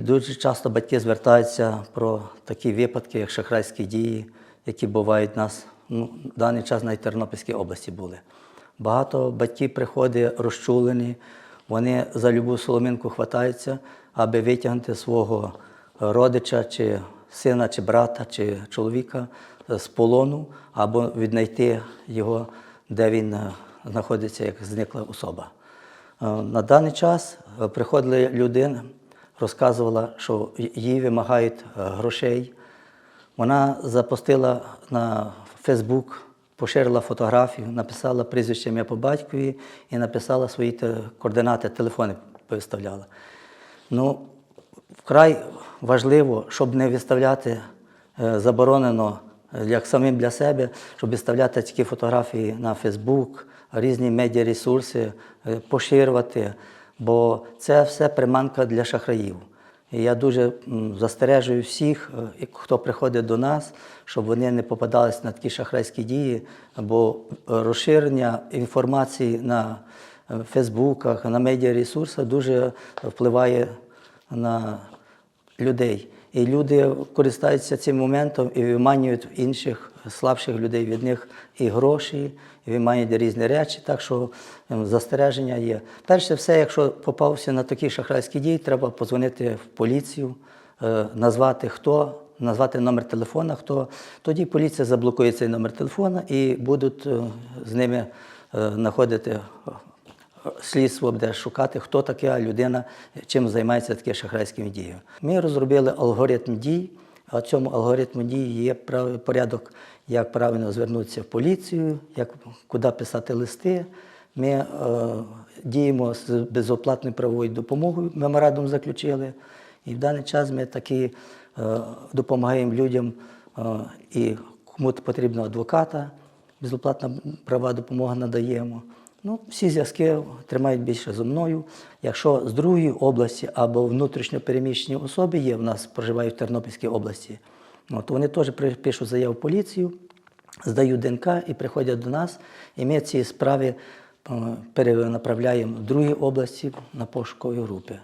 Дуже часто батьки звертаються про такі випадки, як шахрайські дії, які бувають у нас. Ну, в даний час в Тернопільській області були. Багато батьків приходять розчулені, вони за любу соломинку хватаються, аби витягнути свого родича, чи сина, чи брата, чи чоловіка з полону, або віднайти його, де він е, знаходиться як зникла особа. Е, На даний час приходила людина, розказувала, що їй вимагають е, грошей. Вона запустила на Фейсбук, поширила фотографію, написала прізвище ім'я по батькові і написала свої координати, телефони виставляла. Ну, вкрай важливо, щоб не виставляти е, заборонено е, як самим для себе, щоб виставляти такі фотографії на Фейсбук, різні медіаресурси, поширювати, бо це все приманка для шахраїв. І я дуже застережую всіх, е, хто приходить до нас, щоб вони не попадались на такі шахрайські дії, бо розширення інформації на е, Фейсбуках, на медіаресурсах дуже впливає на людей. І люди користуються цим моментом і виманюють інших слабших людей від них і гроші, і виманюють різні речі. Так що ем, застереження є. Перше все, якщо попався на такі шахрайські дії, треба позвонити в поліцію, е, назвати хто, назвати номер телефона, хто. Тоді поліція заблокує цей номер телефона і будуть е, з ними е, знаходити слідство буде шукати, хто така людина, чим займається таке шахрайськими діями. Ми розробили алгоритм дій, а в цьому алгоритму дій є порядок, як правильно звернутися в поліцію, як, куди писати листи. Ми е, діємо з безоплатною правовою допомогою, меморандум заключили. І в даний час ми такі е, допомагаємо людям е, і кому потрібно адвоката, безоплатна права допомога надаємо. Ну, всі зв'язки тримають більше зі мною. Якщо з другої області або внутрішньопереміщені особи є, в нас проживають в Тернопільській області, ну, то вони теж пишуть заяву в поліцію, здають ДНК і приходять до нас. І ми ці справи е, перенаправляємо в другій області на пошукові групи.